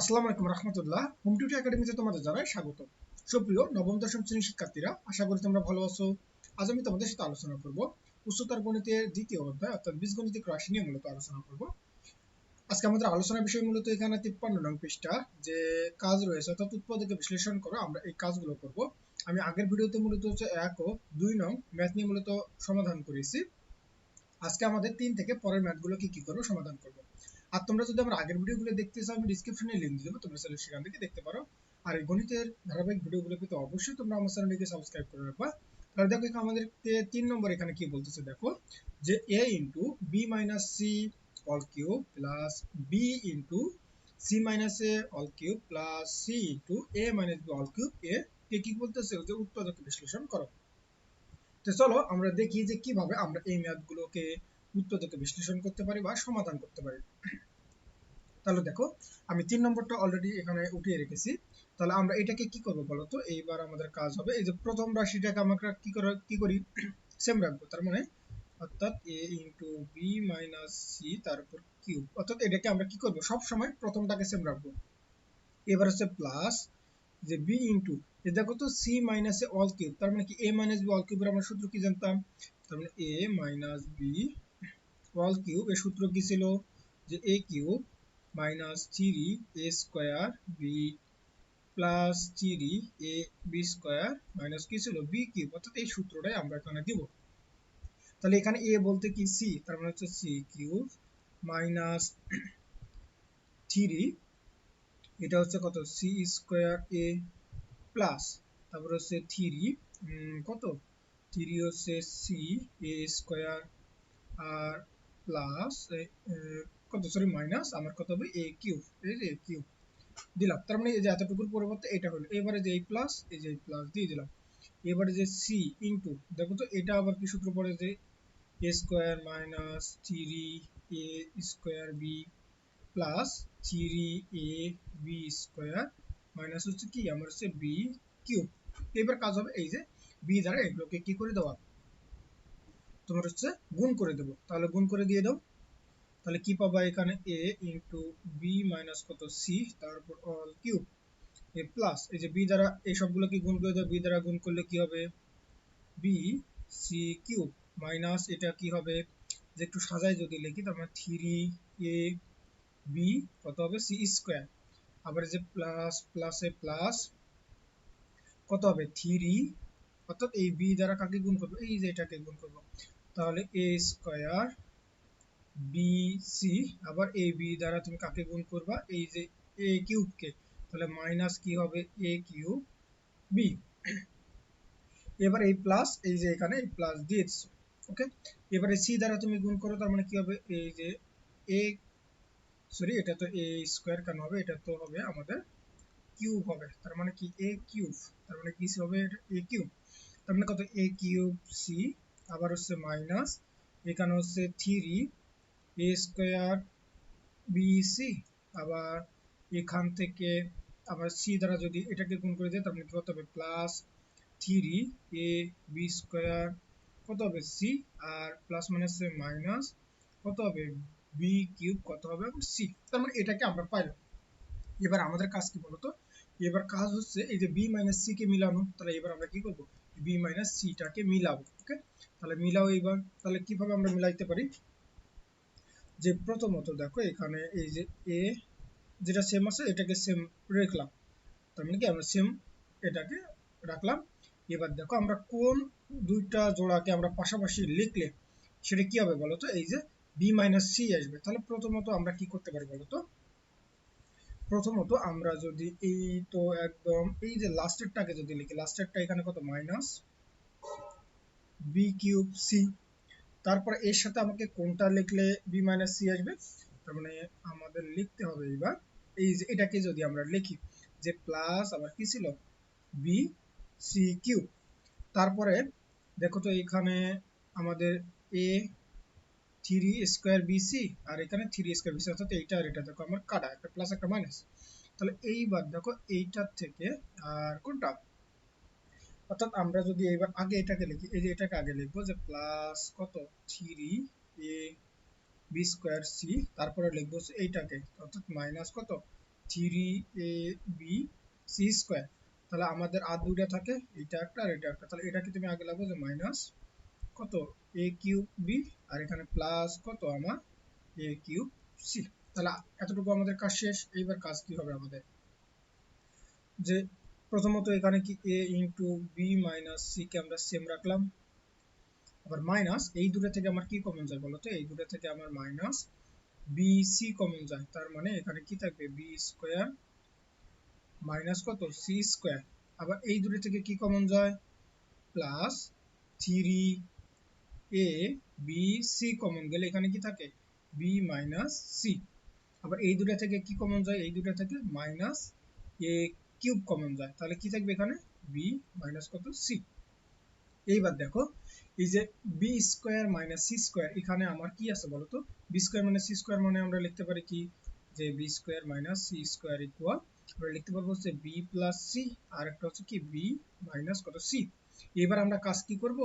আসসালামু আলাইকুম রহমতুল্লাহ। হোম টিউটি একাডেমিতে তোমাদের জানাই স্বাগত। সুপ্রিয় নবম, দশম শ্রেণির শিক্ষার্থীরা, আশা করি তোমরা ভালো আছো। আজ আমি তোমাদের সাথে আলোচনা করব উচ্চতর গণিতের দ্বিতীয় অধ্যায়, অর্থাৎ বীজগণিতিক রাশি নিয়ে মূলত আলোচনা করব। আজকে আমাদের আলোচনার বিষয় মূলত এখানে তিপ্পান্ন নং পৃষ্ঠা, যে কাজ রয়েছে, অর্থাৎ উৎপাদকে বিশ্লেষণ করো আমরা এই কাজগুলো করব। আমি আগের ভিডিওতে মূলত হচ্ছে এক ও দুই নং ম্যাথ নিয়ে মূলত সমাধান করেছি। আজকে আমাদের তিন থেকে পরের ম্যাথগুলো কি কি করব সমাধান করব। আর তোমরা যদি আমার আগের ভিডিওগুলো দেখতে চাও, আমি ডিসক্রিপশনে লিংক দিয়ে দেবো, তোমরা চাইলে সেখান থেকে দেখতে পারো। আর এই গণিতের ধারাবাহিক ভিডিওগুলো পেতে অবশ্যই তোমরা আমার চ্যানেলটিকে সাবস্ক্রাইব করে রাখবা। তাহলে দেখো এখানে আমাদের তিন নম্বর এখানে কি বলতেছে দেখো, যে A into B minus C all cube plus B into C minus A all cube plus C into A minus B all cube এ কে কি বলতেছে? যে উৎপাদক বিশ্লেষণ করো। তো চলো আমরা দেখি যে কীভাবে আমরা এই ম্যাথগুলোকে উৎপাদকে বিশ্লেষণ করতে পারি বা সমাধান করতে পারি। তাহলে দেখো, আমি তিন নম্বরটা অলরেডি এখানে উঠিয়ে রেখেছি। তাহলে আমরা এটাকে কি করব বলতো এইবার আমাদের কাজ হবে, এই যে প্রথম রাশিটাকে আমরা কি করে, কি করি? সেম রাখব, তার মানে অর্থাৎ A into B minus C তারপর কিউব অর্থাৎ এটাকে আমরা কি করব? সব সময় প্রথমটাকে সেম রাখব। এবার হচ্ছে প্লাস যে বি ইন্টু যে দেখো তো C minus A all cube তার মানে কি এ মাইনাস বি অল কিউবের আমরা সূত্র কি জানতাম? তার মানে A minus B all cube, এর সূত্র কি ছিল? যে A cube minus three A square B plus three A B square minus কি ছিল? B cube. অর্থাৎ এই সূত্রটাই আমরা এখানে দিব। তাহলে এখানে এ বলতে কি সি? তার মানে হচ্ছে সি কিউব মাইনাস থ্রি। এটা হচ্ছে কত? C square A plus. তারপর হচ্ছে থ্রি কত? থ্রি হচ্ছে সি এ স্কোয়ার আর প্লাস কত সরি মাইনাস আমার কত হবে? এ কিউব এই যে এ কিউব দিলাম। তার মানে এই যে এতটুকুর পরিবর্তে এটা হলো। এবারে যে এই প্লাস এই যে প্লাস দিয়ে দিলাম। এবারে যে সি ইনটু দেখো তো, এটা আবার কি সূত্র পড়ে যে A square minus three A square B plus three A B square minus হচ্ছে কি? আমার হচ্ছে বি কিউব এবার কাজ হবে এই যে বি দ্বারা এগুলোকে কি করে দেওয়া? তোমার হচ্ছে গুণ করে দেবো। তাহলে গুণ করে দিয়ে দাও। তাহলে কি পাবা এখানে? এ ইন্টু বি মাইনাস কত? সি তারপর অল কিউব এ প্লাস এই যে বি দ্বারা এই সবগুলোকে গুণ করে দাও। বি দ্বারা গুণ করলে কি হবে? বি সি কিউব মাইনাস এটা কি হবে? যে একটু সাজাই যদি লিখি, তার মানে থ্রি এ বি কত হবে? সি স্কোয়ার আবার যে প্লাস প্লাসে প্লাস কত হবে? থ্রি অর্থাৎ এই বি দ্বারা কাকে গুণ করব? এই যে এটাকে গুণ করব। তাহলে এ স্কোয়ার বি সি আবার এ বি দ্বারা তুমি কাকে গুণ করবা? এই যে এ কিউবকে তাহলে মাইনাস কি হবে? এ কিউব বি এবার এই প্লাস এই যে এখানে এই প্লাস দিয়ে ওকে এবারে সি দ্বারা তুমি গুণ করো, তার মানে কি হবে? এই যে এ সরি এটা তো এ স্কোয়ার কেন হবে? এটা তো হবে আমাদের কিউব হবে। তার মানে কি? এ কিউব তার মানে কি হবে? এটা এ কিউব তার মানে কত? এ কিউব সি আবার হচ্ছে মাইনাস এখানে হচ্ছে three A square B C আবার এখান থেকে আবার সি দ্বারা যদি এটাকে গুণ করে দেয়, তার মানে কত হবে? Plus three A B square কত হবে? সি আর প্লাস হচ্ছে মাইনাস কত হবে? বি কিউব কত হবে? সি তার মানে এটাকে আমরা পাইলাম। এবার আমাদের কাজ কি বলতো? এবার কাজ হচ্ছে এই যে বি মাইনাস সি কে মিলানো, তাহলে এবার আমরা কি করব? বি মাইনাস সিটাকে মিলাবো ওকে তাহলে মিলাও এইবার। তাহলে কীভাবে আমরা মিলাইতে পারি? যে প্রথমত দেখো, এখানে এই যে এ যেটা সেম আছে, এটাকে সেম রাখলাম। তার মানে কি? আমরা সেম এটাকে রাখলাম। এবার দেখো, আমরা কোন দুইটা জোড়াকে আমরা পাশাপাশি লিখলে সেটা কি হবে বলতো? এই যে বি মাইনাস সি আসবে। তাহলে প্রথমত আমরা কি করতে পারি বলতো? প্রথমত আমরা যদি এই তো একদম এই যে লাস্টেরটাকে যদি লিখি লাস্টেরটা এখানে কত? মাইনাস বি কিউব সি তারপর এর সাথে আমাকে কোনটা লিখলে বি মাইনাস সি আসবে? তার মানে আমাদের লিখতে হবে এবার এই এটাকে যদি আমরা লিখি, যে প্লাস আবার কি ছিল? বি সি কিউব তারপরে দেখো তো এখানে আমাদের A three square B C আর এখানে থ্রি স্কোয়ার বিসি অর্থাৎ এইটা আর এটা দেখো, আমার কাটা, একটা প্লাস একটা মাইনাস তাহলে এইবার দেখো এইটার থেকে আর কোনটা? অর্থাৎ আমরা যদি এবার আগে এটাকে লিখি, এই যে এটাকে আগে লিখব যে প্লাস কত? Three A B square C তারপরে লিখব এইটাকে, অর্থাৎ মাইনাস কত? Three A B C square তাহলে আমাদের আর দুইটা থাকে এটা একটা আর এটা একটা, তাহলে এটাকে তুমি আগে লাগবো যে মাইনাস কত? এ কিউব বি আর এখানে প্লাস কত আমার? এ কিউব সি তাহলে এতটুকু আমাদের কাজ শেষ, এইবার কাজ কি হবে আমাদের? যে প্রথমত এখানে কি A into B minus C কে আমরা সেম রাখলাম। আবার মাইনাস এই দুটো থেকে আমার কি কমন যায় বলতো এই দুটো থেকে আমার মাইনাস বি সি কমন যায়। তার মানে এখানে কি থাকবে? বি স্কোয়ার মাইনাস কত? সি স্কোয়ার আবার এই দুটো থেকে কি কমন যায়? Plus three A B C common গেলে এখানে কি থাকে? বি মাইনাস সি আবার এই দুটো থেকে কি কমন যায়? এই দুটো থেকে মাইনাস এ কিউব কমন যায়। তাহলে কি থাকবে এখানে? বি মাইনাস কত? সি এইবার দেখো, এই যে B square minus C square এখানে আমার কি আছে বলতো? B square minus C square মানে আমরা লিখতে পারি কি? যে B square minus C square equal আমরা লিখতে পারব হচ্ছে বি প্লাস সি আর একটা হচ্ছে কি বি মাইনাস কত? সি এবার আমরা কাজ কি করব?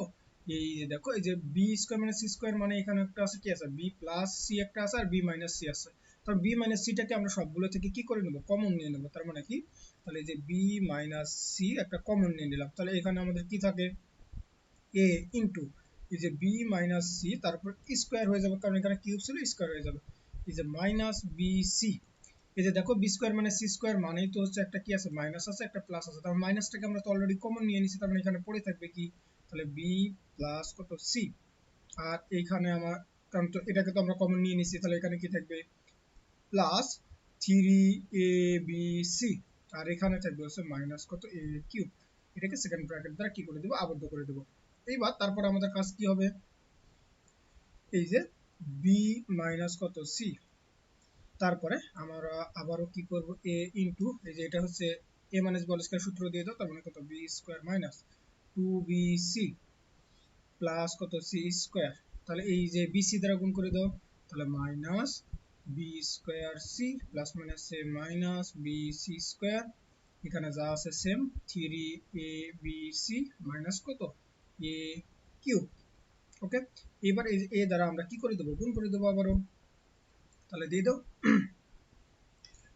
এই যে দেখো, এই যে B square minus C square মানে এখানে একটা আছে কি আছে? বি প্লাস সি একটা আছে, আর বি মাইনাস সি আছে। তাহলে বি মাইনাস সিটাকে আমরা সবগুলো থেকে কি করে নেব? কমন নিয়ে নেব। তার মানে কি? তাহলে যে বি মাইনাস সি একটা কমন নিয়ে নিলাম। তাহলে এখানে আমাদের কি থাকে? এ ইন্টু এই যে বি মাইনাস সি তারপর স্কোয়ার হয়ে যাবে, কারণ এখানে কিউব ছিল স্কোয়ার হয়ে যাবে। এই যে মাইনাস বি সি এই যে দেখো বি স্কোয়ার মানে সি স্কোয়ার মানেই তো হচ্ছে একটা কি আছে? মাইনাস আছে, একটা প্লাস আছে। তার মাইনাসটাকে আমরা তো অলরেডি কমন নিয়ে নিছি, তার মানে এখানে পড়ে থাকবে কি? তাহলে বি প্লাস কত? সি আর এইখানে আমার, কারণ তো এটাকে তো আমরা কমন নিয়ে নিছি, তাহলে এখানে কি থাকবে? Plus three A B C আর এখানে থাকবে হচ্ছে মাইনাস কত? এ কিউব এটাকে সেকেন্ড ব্র্যাকেট দ্বারা কি করে দেবো? আবদ্ধ করে দেবো। এইবার তারপর আমাদের কাজ কি হবে? এই যে বি মাইনাস কত? সি তারপরে আমরা আবারও কি করব? এ ইন্টু এই যে এটা হচ্ছে এ মাইনাস বল স্কয়ার সূত্র দিয়ে দাও, তার মানে কত? B square minus two B C plus কত? সি স্কয়ার তাহলে এই যে বি সি দ্বারা গুণ করে দাও, তাহলে minus B square C plus minus minus B C square এখানে যা আছে same three A B C minus কত? এ কিউব ওকে এবার এ দ্বারা আমরা কি করে দেবো? গুণ করে দেবো আবারও। তাহলে দিয়ে দাও।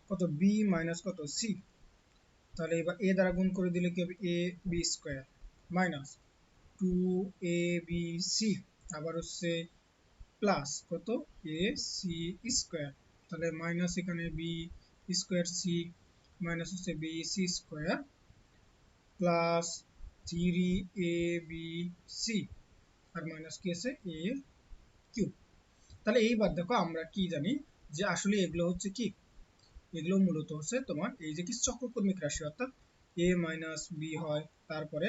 কত? বি মাইনাস কত? সি তাহলে এবার এ দ্বারা গুণ করে দিলে কি হবে? A B square minus two A B C আবার হচ্ছে প্লাস কত? এ সি স্কোয়ার তাহলে মাইনাস এখানে বি স্কোয়ার সি মাইনাস হচ্ছে B C square plus three A B C R minus কি আছে? এ কিউব তাহলে এইবার দেখো আমরা কি জানি যে আসলে এগুলো হচ্ছে কি? এগুলো মূলত হচ্ছে তোমার এই যে কি চক্রকর্মিক রাশি, অর্থাৎ এ মাইনাস বি হয়, তারপরে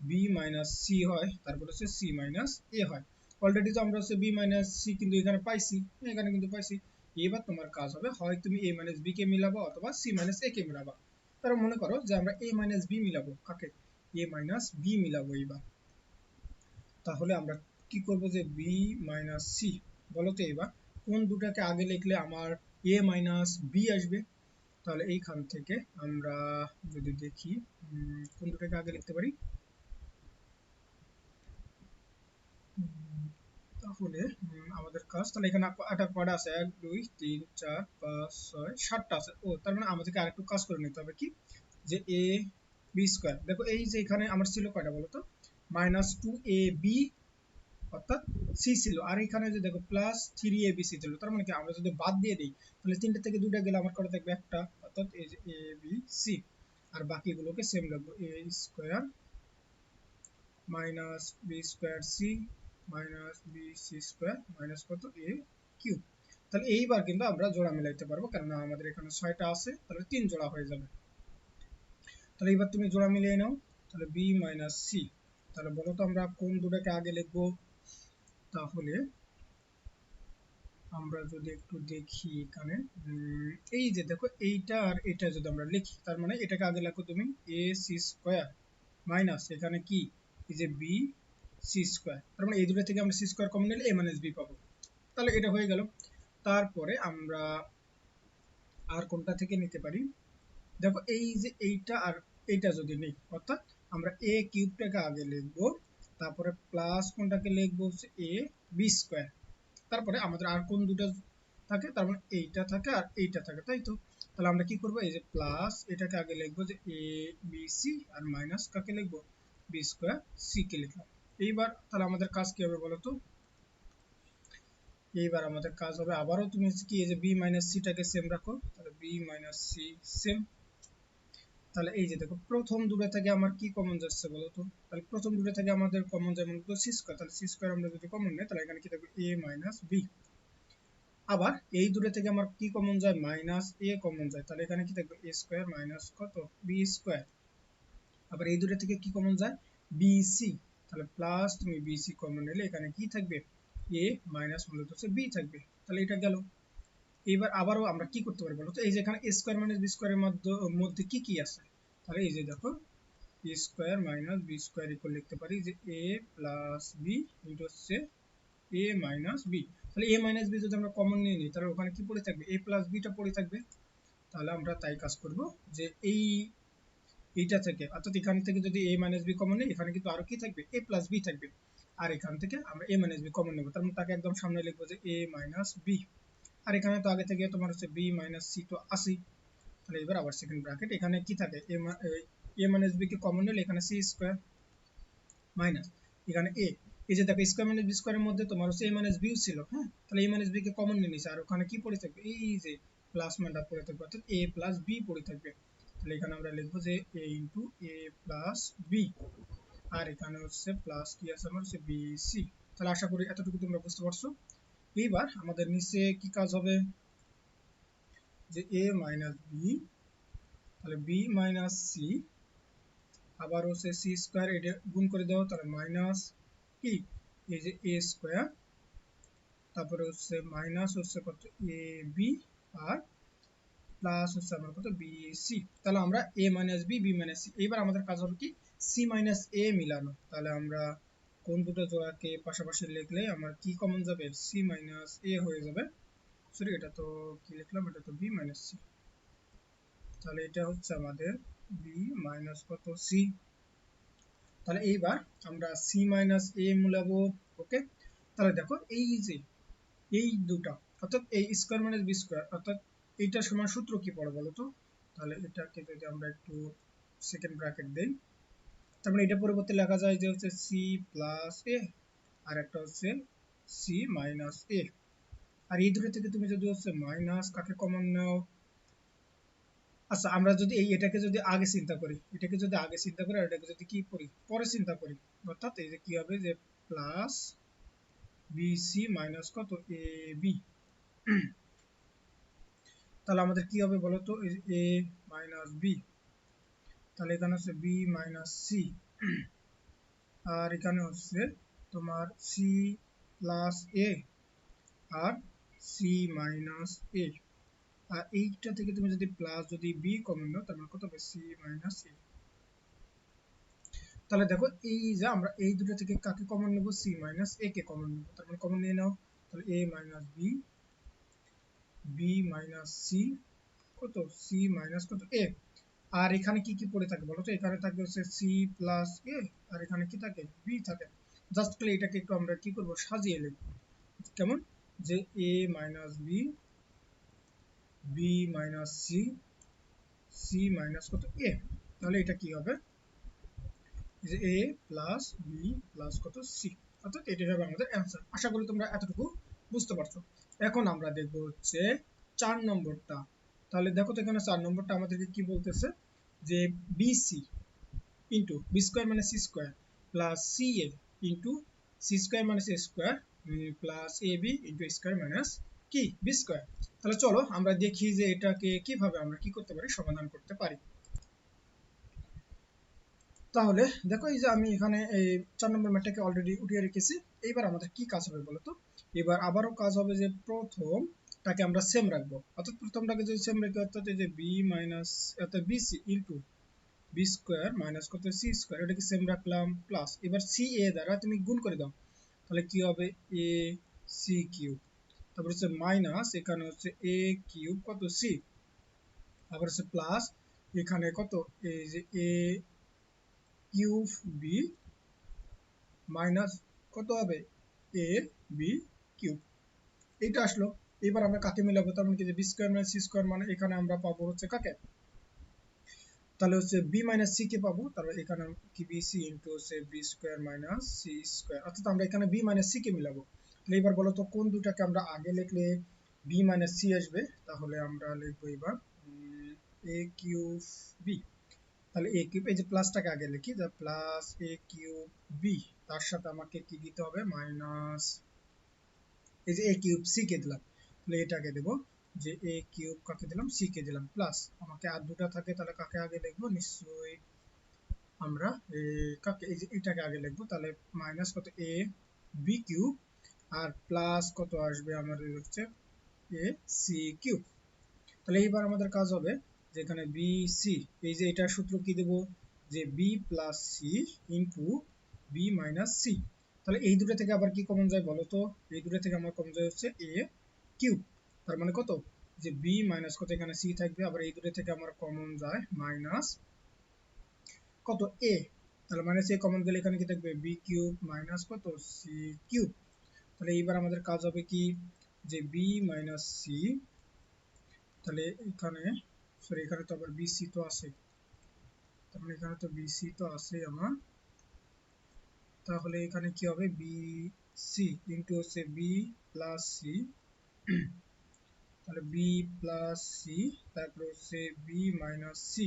বি মাইনাস সি হয়, তারপরে হচ্ছে সি মাইনাস এ হয়। অলরেডি তো আমরা হচ্ছে বি মাইনাস সি কিন্তু এখানে পাইছি, এখানে কিন্তু পাইছি। এবার তোমার কাজ হবে, হয় তুমি এ মাইনাস বি কে মিলাবো অথবা সি মাইনাস এ কে মিলাবা। তারা মনে করো যে আমরা এ মাইনাস বি মিলাবো, কাকে? এ মাইনাস বি মিলাবো এইবার তাহলে আমরা কি করব যে বি মাইনাস সি বলো তো এবার, কোন দুটাকে আগে লিখলে আমার এ মাইনাস বি আসবে? তাহলে এইখান থেকে আমরা যদি দেখি কোন দুটাকে আগে লিখতে পারি? তাহলে আমাদের কাজ। তাহলে এখানে একটা কটা আছে, এক, দুই, তিন, চার, পাঁচ, ছয়, সাতটা আছে। ও, তার মানে আমাদেরকে আরেকটু কাজ করে নিতে হবে কি? যে এ, বি স্কোয়ার। দেখো, এই যে এখানে আমার ছিল কয়টা বলো তো? মাইনাস টু এ, বি, অর্থাৎ সি ছিল। আর এখানে যে দেখো, plus three A, B C ছিল। তার মানে কি? আমরা যদি বাদ দিয়ে দিই, তাহলে তিনটে থেকে দুটা গেলে আমার কটা থাকবে? একটা, অর্থাৎ এই যে এ, বি, সি। আর বাকিগুলোকে সেম লাগবে A square minus B square C minus B C square minus কত? এ কিউব তাহলে এইবার কিন্তু আমরা জোড়া মিলাইতে পারব, কেননা আমাদের এখানে ছয়টা আছে, তাহলে তিন জোড়া হয়ে যাবে। তাহলে এবার তুমি জোড়া মিলিয়ে নাও, তাহলে বি মাইনাস সি। তাহলে বলো তো আমরা কোন দুটাকে আগে লিখব? তাহলে আমরা যদি একটু দেখি এখানে এই যে দেখো, এইটা আর এটা যদি আমরা লিখি, তার মানে এটাকে আগে লেখো তুমি, এ সি স্কোয়ার মাইনাস এখানে কি? এই যে বি সি স্কোয়ার তার মানে এই দুটো থেকে আমরা সি স্কোয়ার কমন নিলে এ মাইনাস বি পাবো। তাহলে এটা হয়ে গেল। তারপরে আমরা আর কোনটা থেকে নিতে পারি? দেখো, এই যে এইটা আর এইটা যদি নেই, অর্থাৎ আমরা এ কিউবটাকে আগে লিখব, তারপরে প্লাস কোনটাকে লিখব হচ্ছে এ বি স্কোয়ার তারপরে আমাদের আর কোন দুটো থাকে? তার মানে এইটা থাকে আর এইটা থাকে, তাই তো? তাহলে আমরা কি করব? এই যে প্লাস এটাকে আগে লিখব যে এ বি সি আর মাইনাস কাকে লিখব? বি স্কোয়ার সি কে লিখলাম। এইবার তাহলে আমাদের কাজ কি হবে বলো তো এইবার আমাদের কাজ হবে, আবারও তুমি কি এই যে বি মাইনাস সিটাকে সেম রাখো, তাহলে বি মাইনাস সি সেম তাহলে এই যে দেখো, প্রথম দুটো থেকে আমার কি কমন যাচ্ছে বলো তো তাহলে প্রথম দুটো থেকে আমাদের কমন যায় মূলত সি স্কোয়ার তাহলে সি স্কোয়ার আমরা যদি কমন নেই, তাহলে এখানে কি থাকবে এ মাইনাস বি আবার এই দুটো থেকে আমার কি কমন যায়? মাইনাস এ কমন যায়, তাহলে এখানে কি থাকবে এ স্কোয়ার মাইনাস কত? বি স্কোয়ার আবার এই দুটো থেকে কি কমন যায়? বি সি তাহলে প্লাস তুমি বি সি কমন নিলে এখানে কি থাকবে? এ মাইনাস মূলত হচ্ছে বি থাকবে। তাহলে এটা গেল। এবার আবারও আমরা কি করতে পারি বলো তো? এই যে এখানে এ স্কোয়ার মাইনাস বি স্কোয়ারের মধ্যে মধ্যে কি কি আছে? তাহলে এই যে দেখো A square minus B square equal লিখতে পারি যে এ প্লাস বি ইন্টু হচ্ছে এ মাইনাস বি তাহলে এ মাইনাস বি যদি আমরা কমন নিয়ে নিই, তাহলে ওখানে কি পড়ে থাকবে? এ প্লাস বিটা পড়ে থাকবে। তাহলে আমরা তাই কাজ করব যে এই এইটা থেকে। অর্থাৎ এখান থেকে যদি এ মাইনাস বি কমন নিই, এখানে কিন্তু আরও কি থাকবে? এ প্লাস বি থাকবে। আর এখান থেকে আমরা এ মাইনাস বি কমন নেব। তার মানে তাকে একদম সামনে লিখব যে এ মাইনাস বি আর এখানে তো আগে থেকে তোমার হচ্ছে বি মাইনাস সি তো আসি তাহলে এবার আবার সেকেন্ড ব্র্যাকেট এখানে কি থাকে? এ মাইনাস বি কে কমন নিলে এখানে সি স্কোয়ার মাইনাস এখানে এ এই যে দেখো স্কোয়ার মাইনাস বি স্কোয়ারের মধ্যে তোমার হচ্ছে এ মাইনাস বিও ছিল হ্যাঁ? তাহলে এ মাইনাস বি কে কমন নিয়ে নিছে আর ওখানে কি পড়ে থাকবে? এই যে প্লাস মানটা পড়ে থাকবে। অর্থাৎ এ প্লাস বি পড়ে থাকবে। তাহলে এখানে আমরা লিখব যে এ এ প্লাস বি আর এখানে হচ্ছে প্লাস কি আছে? আমার হচ্ছে বি সি তাহলে আশা করি এতটুকু তোমরা বুঝতে পারছ। এইবার আমাদের নিচে কি কাজ হবে? যে এ মাইনাস বি তাহলে বি মাইনাস সি আবার হচ্ছে সি স্কোয়ার এটা গুণ করে দাও, তাহলে মাইনাস কি? এই যে এ স্কোয়ার তারপরে হচ্ছে মাইনাস হচ্ছে কত? এ বি আর প্লাস হচ্ছে আমার কত? বি সি তাহলে আমরা A minus B B minus C এইবার আমাদের কাজ হবে কি? সি মাইনাস এ মিলানো। তাহলে আমরা কোন দুটো জোড়াকে পাশাপাশি লিখলে আমার কি কমন যাবে? সি মাইনাস এ হয়ে যাবে। সরি এটা তো কি লিখলাম? এটা তো বি মাইনাস সি তাহলে এটা হচ্ছে আমাদের বি মাইনাস কত? সি তাহলে এইবার আমরা সি মাইনাস এ মূলাবো। ওকে তাহলে দেখো, এই যে, এই দুটা, অর্থাৎ এই স্কোয়ার মাইনাস বি স্কোয়ার অর্থাৎ এইটার সমান সূত্র কি পড়ে বলো তো? তাহলে এটাকে যদি আমরা একটু সেকেন্ড ব্র্যাকেট দেই, তার মানে এটা পরিবর্তে লেখা যায় যে হচ্ছে সি প্লাস এ আর একটা হচ্ছে সি মাইনাস এ আর এই দুটো থেকে তুমি যদি হচ্ছে মাইনাস কাকে কমন নাও? আচ্ছা আমরা যদি এই এটাকে যদি আগে চিন্তা করি, এটাকে যদি আগে চিন্তা করি আর এটাকে যদি কি করি? পরে চিন্তা করি। অর্থাৎ এই যে কি হবে? যে প্লাস বিসি মাইনাস কত? এ বি তাহলে আমাদের কি হবে বলো তো? এ মাইনাস বি তাহলে এখানে হচ্ছে বি মাইনাস সি আর এখানে হচ্ছে তোমার সি প্লাস এ আর সি মাইনাস এ আর এইটা থেকে তুমি যদি প্লাস যদি বি কমন নাও তাহলে কত হবে? সি মাইনাস এ তাহলে দেখো, এই যে আমরা এই দুটো থেকে কাকে কমন নেব? সি মাইনাস এ কে কমন নেব। তার মানে কমন নিয়ে নাও। তাহলে A minus B B minus C কত? সি মাইনাস কত? এ আর এখানে কি কি পড়ে থাকে বলো তো? এখানে থাকে হচ্ছে সি প্লাস এ আর এখানে কি থাকে? বি থাকে। জাস্ট খালি এটাকে একটু আমরা কি করব? সাজিয়ে লিখব কেমন? যে A minus B B minus C C minus কত? এ তাহলে এটা কি হবে? যে এ প্লাস বি প্লাস কত? সি অর্থাৎ এটাই হবে আমাদের অ্যান্সার আশা করি তোমরা এতটুকু বুঝতে পারছ? এখন আমরা দেখব হচ্ছে চার নম্বরটা। তাহলে দেখো তো এখানে চার নম্বরটা আমাদেরকে কি বলতেছে? যে B C into B square মানে C square plus C A into C square মানে A square plus A B into square minus কি? বি স্কোয়ার তাহলে চলো আমরা দেখি যে এটাকে কীভাবে আমরা কি করতে পারি, সমাধান করতে পারি। তাহলে দেখো এই যে আমি এখানে এই চার নম্বর ম্যাটটাকে অলরেডি উঠিয়ে রেখেছি। এইবার আমাদের কি কাজ হবে বলতো? এবার আবারও কাজ হবে যে প্রথমটাকে আমরা সেম রাখব। অর্থাৎ প্রথমটাকে যদি সেম রেখে অর্থাৎ এই যে বি মাইনাস অর্থাৎ B C into B square minus কত সি স্কোয়ার এটাকে সেম রাখলাম প্লাস এবার সি এ দ্বারা তুমি গুণ করে দাও। তাহলে কি হবে? এ সি কিউব তারপর হচ্ছে মাইনাস এখানে হচ্ছে এ কিউব কত সি আবার হচ্ছে প্লাস এখানে কত? এই যে এ কিউব বি মাইনাস কত হবে? A B cube. এইটা আসলো। এবার আমরা কাকে মিলাবো? তার মানে কি? B square minus C square মানে এখানে আমরা পাবো হচ্ছে কাকে? তাহলে হচ্ছে বি মাইনাস সি কে পাবো? তাহলে এখানে কি? বি সি ইন্টু হচ্ছে B square minus C square. অর্থাৎ আমরা এখানে বি মাইনাস সি কে মিলাবো। তাহলে এবার বলো তো, কোন দুটাকে আমরা আগে লিখলে বি মাইনাস সি আসবে? তাহলে আমরা লিখব এবার এ কিউব বি। তাহলে এ কিউব এই যে প্লাসটাকে আগে লিখি প্লাস এ কিউব বি তার সাথে আমাকে কি দিতে হবে? মাইনাস এই যে এ কিউব সি কে দিলাম। তাহলে এটাকে দেবো যে এ কিউব কাকে দিলাম? সি কে দিলাম। প্লাস আমাকে আর দুটা থাকে, তাহলে কাকে আগে লিখব? নিশ্চয়ই আমরা কাকে, এই যে এটাকে আগে লিখব। তাহলে মাইনাস কত? এ বি কিউব আর প্লাস কত আসবে আমাদের হচ্ছে? এ সি কিউব তাহলে এইবার আমাদের কাজ হবে যেখানে বি সি এই যে এটার সূত্র কি দেব? যে B plus C into B minus C তাহলে এই দুটো থেকে আবার কি কমন যায় বলো তো? এই দুটো থেকে আমার কমন যায় হচ্ছে এ কিউব তার মানে কত? যে বি মাইনাস কত? এখানে সি থাকবে। আবার এই দুটো থেকে আমার কমন যায় মাইনাস কত? এ তাহলে মাইনাস এ কমন গেলে এখানে কি থাকবে? বি কিউব মাইনাস কত? সি কিউব তাহলে এইবার আমাদের কাজ হবে কি? যে বি মাইনাস সি তাহলে এখানে সরি, এখানে তো আবার বিসি তো আছে তার মানে এখানে তো বিসি তো আছে আমার। তাহলে এখানে কি হবে? বি সি ইন্টু হচ্ছে বি প্লাস সি তাহলে বি প্লাস সি তারপরে হচ্ছে বি মাইনাস সি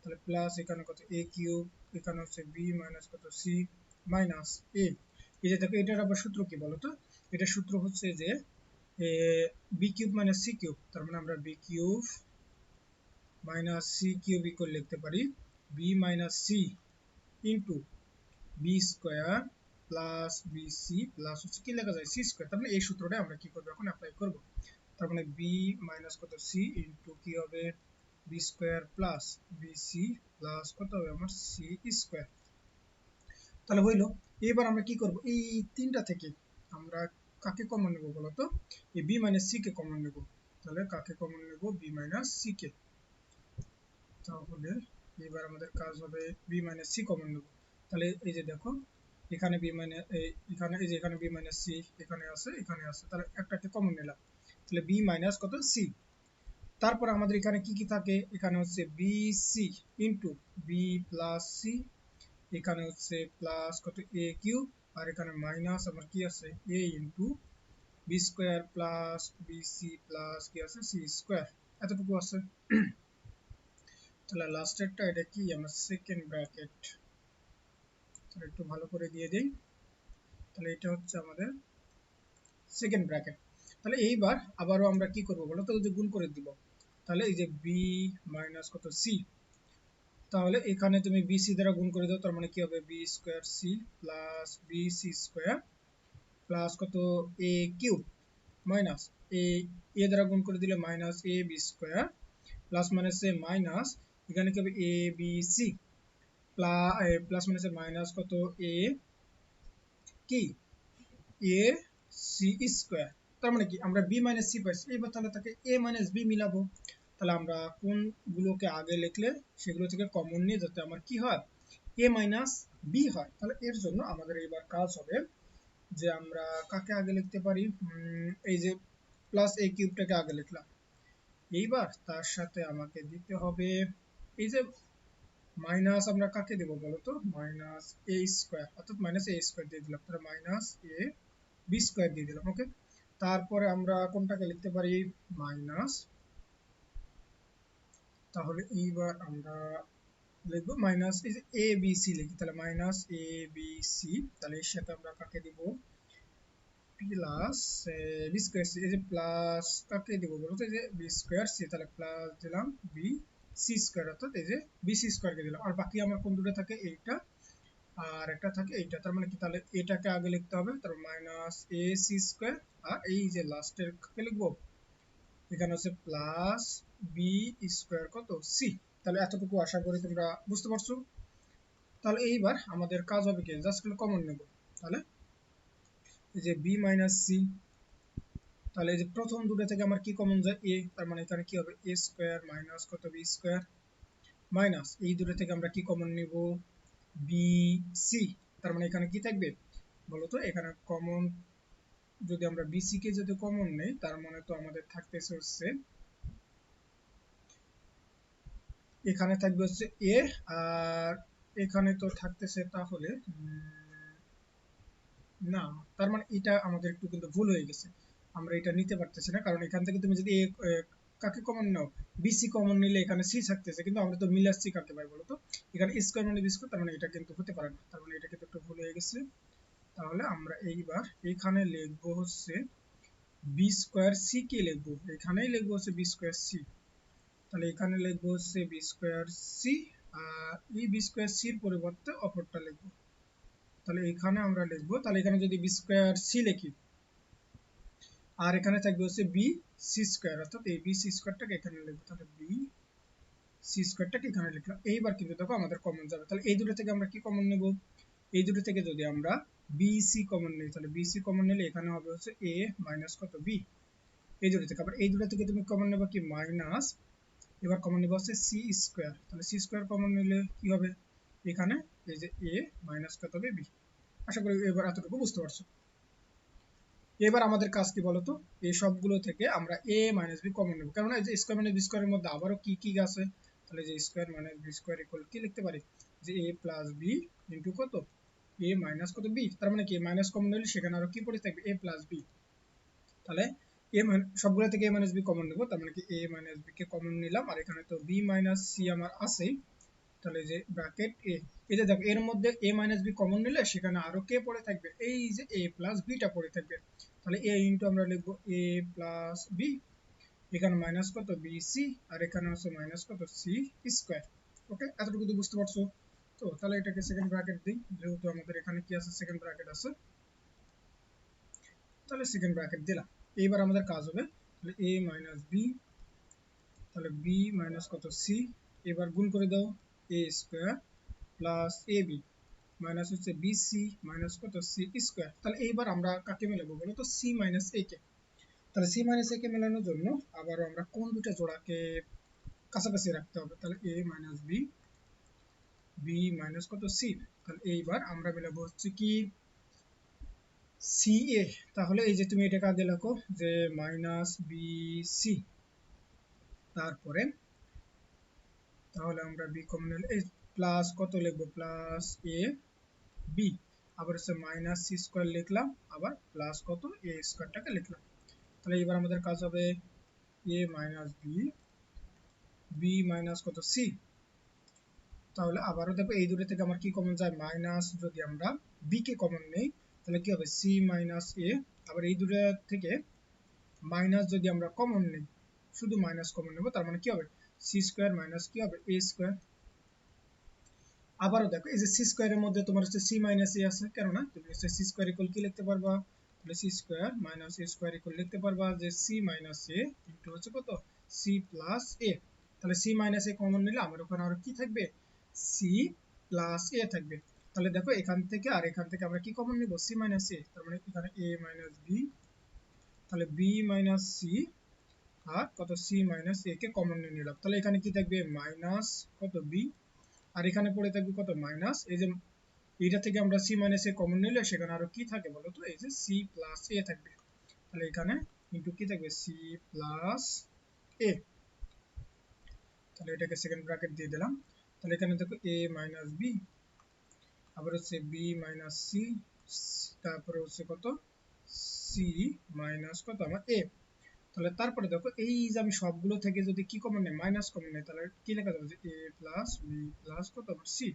তাহলে প্লাস এখানে কত? এ কিউব এখানে হচ্ছে বি মাইনাস কত? সি মাইনাস এ এই যে দেখো, এটার আবার সূত্র কি বলতো এটা সূত্র হচ্ছে যে B cube minus C cube তার মানে আমরা B cube minus C cube equal লিখতে পারি B minus C into B square plus B C plus হচ্ছে কি লেখা যায়? সি স্কোয়ার তার মানে এই সূত্রটা আমরা কি করব এখন? অ্যাপ্লাই করব। তার মানে বি মাইনাস কত? সি ইন্টু কি হবে? B square plus B C plus কত হবে? আমার সি স্কোয়ার তাহলে হইল, এবার আমরা কি করব? এই তিনটা থেকে আমরা কাকে কমন নেব বলতো? এই বি মাইনাস সি কে কমন নেব। তাহলে কাকে কমন নেব? বি মাইনাস সি কে। তাহলে এবার আমাদের কাজ হবে বি মাইনাস সি কমন নেব। তাহলে এই যে দেখো, এখানে বি মাইনাস এখানে, এই যে এখানে বি মাইনাস সি এখানে আছে এখানে আছে, তাহলে একটাকে কমন নিলাম। তাহলে বি মাইনাস কত? সি তারপর আমাদের এখানে কি কি থাকে? এখানে হচ্ছে B C into B plus C এখানে হচ্ছে প্লাস কত? এ কিউ আর এখানে মাইনাস আমার কি আছে? A into B square plus B C plus কি আছে? সি স্কোয়ার এতটুকু আছে। তাহলে লাস্টেরটা এটা কি? আমার সেকেন্ড ব্র্যাকেট তাহলে একটু ভালো করে দিয়ে দিই। তাহলে এটা হচ্ছে আমাদের সেকেন্ড ব্র্যাকেট তাহলে এইবার আবারও আমরা কি করব বলো তো? যে গুণ করে দিব। তাহলে এই যে বি মাইনাস কত? সি তাহলে এখানে তুমি বি সি দ্বারা গুণ করে দাও, তার মানে কি হবে? B square C plus B C square plus কত? এ কিউব মাইনাস এ এ দ্বারা গুণ করে দিলে minus A B square plus মাইনাসে মাইনাস এখানে কি হবে? এ বি সি প্লাস মাইনাসে মাইনাস কত? এ কি এ সি স্কোয়ার তার মানে কি? আমরা বি মাইনাস সি পাইছি। এবার তাহলে তাকে এ মাইনাস বি মিলাবো। তাহলে আমরা কোনগুলোকে আগে লিখলে সেগুলো থেকে কমন নিয়ে যাতে আমার কি হয়? এ মাইনাস বি হয়। তাহলে এর জন্য আমাদের এবার কাজ হবে যে আমরা কাকে আগে লিখতে পারি? এই যে প্লাস এ কিউবটাকে আগে লিখলাম। এইবার তার সাথে আমাকে দিতে হবে এই যে মাইনাস আমরা কাকে দেবো বলতো? মাইনাস এ স্কোয়ার অর্থাৎ মাইনাস এ স্কোয়ার দিয়ে দিলাম। তাহলে মাইনাস এ বি স্কোয়ার দিয়ে দিলাম ওকে তারপরে আমরা কোনটাকে লিখতে পারি? মাইনাস তাহলে এইবার আমরা লিখব মাইনাস এই যে এ বি সি লিখি, তাহলে মাইনাস এ বি সি তাহলে এর সাথে আমরা কাকে দিব? প্লাস বি স্কোয়ার সি এই যে প্লাস কাকে দিব বলতো? এই যে বি স্কোয়ার সি তাহলে প্লাস দিলাম বি সি স্কোয়ার অর্থাৎ এই যে বি সি স্কোয়ারকে দিলাম। আর বাকি আমার কোন দুটো থাকে? এইটা। আর একটা থাকে এইটা। তার মানে কি? তাহলে এটাকে আগে লিখতে হবে। তারপর মাইনাস এ সি স্কোয়ার আর এই যে লাস্টের লিখব? এখানে হচ্ছে প্লাস বি স্কোয়ার কত? সি তাহলে এতটুকু আশা করি তোমরা বুঝতে পারছ। তাহলে এইবার আমাদের কাজ হবে কি? জাস্ট কমন নেব। তাহলে এই যে বি মাইনাস সি তাহলে এই যে প্রথম দুটো থেকে আমার কি কমন যায়? এ তার মানে এখানে কি হবে? এ স্কোয়ার মাইনাস কত বি স্কোয়ার মাইনাস এই দুটো থেকে আমরা কি কমন নেব? বি সি তার মানে এখানে কি থাকবে? বলতো এখানে কমন যদি আমরা বিসি কে যদি কমন নেই, তার মানে তো আমাদের থাকতেছে হচ্ছে, এখানে থাকবে হচ্ছে এ আর এখানে তো থাকতেছে তাহলে না, তার মানে এটা আমাদের একটু কিন্তু ভুল হয়ে গেছে। আমরা এটা নিতে পারতেছি না। কারণ এখান থেকে তুমি যদি কাকে কমন নাও? বিসি কমন নিলে এখানে সি থাকতেছে। কিন্তু আমরা তো মিলাচ্ছি কাকে পাই বলতো? এখানে স্কোয়ার মানে বি স্কোয়ার তার মানে এটা কিন্তু হতে পারে না। তার মানে এটা কিন্তু একটু ভুল হয়ে গেছে। তাহলে আমরা এইবার এখানে লিখব হচ্ছে বি স্কোয়ার সি কে লিখব? এখানেই লিখব হচ্ছে বি স্কোয়ার সি তাহলে এখানে লিখব হচ্ছে বি স্কোয়ার সি আর এই বি স্কোয়ার সির পরিবর্তে অপরটা লিখব। তাহলে এখানে আমরা লিখব, তাহলে এখানে যদি বি স্কোয়ার সি লিখি আর এখানে থাকবে হচ্ছে বি সি স্কোয়ার অর্থাৎ এই বি সি স্কোয়ারটাকে এখানে লিখব। তাহলে বি সি স্কোয়ারটাকে এখানে লিখলাম। এইবার কিন্তু দেখো আমাদের কমন যাবে। তাহলে এই দুটো থেকে আমরা কি কমন নেব? এই দুটো থেকে যদি আমরা বিসি কমন নিই, তাহলে বিসি কমন নিলে এখানে হবে হচ্ছে এ মাইনাস কত? বি এই দুটো থেকে আবার এই দুটো থেকে তুমি কমন নেবে কি? মাইনাস এবার কমন নেবে হচ্ছে সি স্কোয়ার তাহলে সি স্কোয়ার কমন নিলে কি হবে? এখানে এই যে এ মাইনাস কত হবে? বি আশা করি এবার এতটুকু বুঝতে পারছ। এবার আমাদের কাজ কি বলতো? এই সবগুলো থেকে আমরা এ মাইনাস বি কমন নেব। কারণ এই যে স্কোয়ার মাইনাস বি স্কোয়ারের মধ্যে আবারও কি কি আছে? তাহলে যে square minus B square equal কি লিখতে পারি? যে এ প্লাস বি ইন্টু কত? এ মাইনাস কত? বি তার মানে কি? মাইনাস কমন নিলে সেখানে আরও কি পড়ে থাকবে? এ প্লাস বি তাহলে এ সবগুলো থেকে এ মাইনাস বি কমন নেব। তার মানে কি? এ মাইনাস বি কে কমন নিলাম। আর এখানে তো বি মাইনাস সি আমার আছেই। তাহলে যে ব্র্যাকেট এ এই যে দেখো, এর মধ্যে এ মাইনাস বি কমন নিলে সেখানে আরও কে পড়ে থাকবে। এই যে এ প্লাস বিটা পড়ে থাকবে। তাহলে এ ইন্টু আমরা লিখব এ প্লাস বি এখানে মাইনাস কত? বি সি আর এখানে হচ্ছে মাইনাস কত? সি স্কোয়ার ওকে এতটুকু তো বুঝতে পারছ? তো তাহলে এটাকে সেকেন্ড ব্র্যাকেট দিই। যেহেতু আমাদের এখানে কি আছে? সেকেন্ড ব্র্যাকেট আছে। তাহলে সেকেন্ড ব্র্যাকেট দিলাম। এইবার আমাদের কাজ হবে। তাহলে এ মাইনাস বি তাহলে বি মাইনাস কত? সি এবার গুণ করে দাও। A square plus A B minus হচ্ছে বি সি মাইনাস কত? সি স্কোয়ার তাহলে এইবার আমরা কাকে মেলাবো বলো তো? সি মাইনাস এ কে। তাহলে সি মাইনাস এ কে মেলানোর জন্য আবারও আমরা কোন দুটো জোড়াকে কাছাকাছি রাখতে হবে? তাহলে A minus B B minus কত? সি তাহলে এইবার আমরা মেলাবো হচ্ছে কি? সি এ তাহলে এই যে তুমি এটাকে আগে লেখো যে মাইনাস বি সি তারপরে তাহলে আমরা বি কমন এই প্লাস কত লিখব? প্লাস এ বি আবার হচ্ছে মাইনাস সি স্কোয়ার লিখলাম, আবার প্লাস কত? এ স্কোয়ারটাকে লিখলাম। তাহলে এবার আমাদের কাজ হবে A minus B B minus কত? সি তাহলে আবারও দেখো এই দুটো থেকে আমার কি কমন যায়? মাইনাস যদি আমরা বি কে কমন নেই, তাহলে কি হবে? সি মাইনাস এ আবার এই দুটো থেকে মাইনাস যদি আমরা কমন নেই, শুধু মাইনাস কমন নেব, তার মানে কি হবে? সি স্কোয়ার মাইনাস কি হবে? এ স্কোয়ার আবারও দেখো, এই যে সি স্কোয়ারের মধ্যে তোমার হচ্ছে সি মাইনাস এ আছে। কেন না তুমি হচ্ছে সি স্কোয়ার ইকুয়াল কি লিখতে পারবা? C square minus A square equal লিখতে পারবা যে সি মাইনাস এ ইন্টু হচ্ছে কত? সি প্লাস এ তাহলে সি মাইনাস এ কমন নিলে আমার ওখানে আরও কি থাকবে? সি প্লাস এ থাকবে। তাহলে দেখো, এখান থেকে আর এখান থেকে আমরা কি কমন নিব? সি মাইনাস এ তার মানে এখানে এ মাইনাস বি তাহলে বি মাইনাস সি আর কত? সি মাইনাস এ কে কমন নিয়ে নিলাম। তাহলে এখানে কি থাকবে? মাইনাস কত? বি আর এখানে পড়ে থাকবে কত? মাইনাস, এই যে এইটা থেকে আমরা সি মাইনাস এ কমন নিলে সেখানে আরও কি থাকে বলো তো? এই যে সি প্লাস এ থাকবে। তাহলে এখানে ইনটু কি থাকবে? সি প্লাস এ তাহলে এটাকে সেকেন্ড ব্র্যাকেট দিয়ে দিলাম। তাহলে এখানে দেখো এ মাইনাস বি আবার হচ্ছে বি মাইনাস সি তারপরে হচ্ছে কত? সি মাইনাস কত? আমার এ তাহলে তারপরে দেখো, এই যে আমি সবগুলো থেকে যদি কি কমন নেই মাইনাস কমন নেই তাহলে কি লেখা যাবে? যে এ প্লাস বি প্লাস কত? সি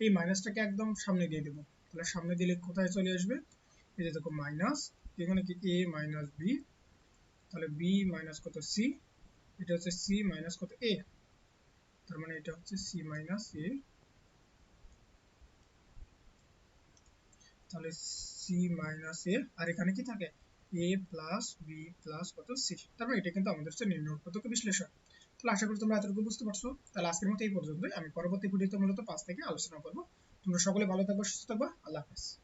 এই মাইনাসটাকে একদম সামনে দিয়ে দেবো। তাহলে সামনে দিলে কোথায় চলে আসবে? এই যে দেখো মাইনাস এখানে কি এ মাইনাস বি তাহলে বি মাইনাস কত? সি এটা হচ্ছে সি মাইনাস কত? এ তার মানে এটা হচ্ছে সি মাইনাস এ তাহলে সি মাইনাস এ আর এখানে কি থাকে? এ প্লাস বি প্লাস কত? সি তারপরে এটা কিন্তু আমাদের হচ্ছে নির্ণয় বিশ্লেষণ। তাহলে আশা করি তোমরা এতটুকু বুঝতে পারছ। তাহলে আজকের মতো এই আমি পরবর্তী ভিডিওতে মূলত পাঁচ থেকে আলোচনা করব। তোমরা সকলে ভালো থাকব, সুস্থ থাকব। আল্লাহ হাফেজ।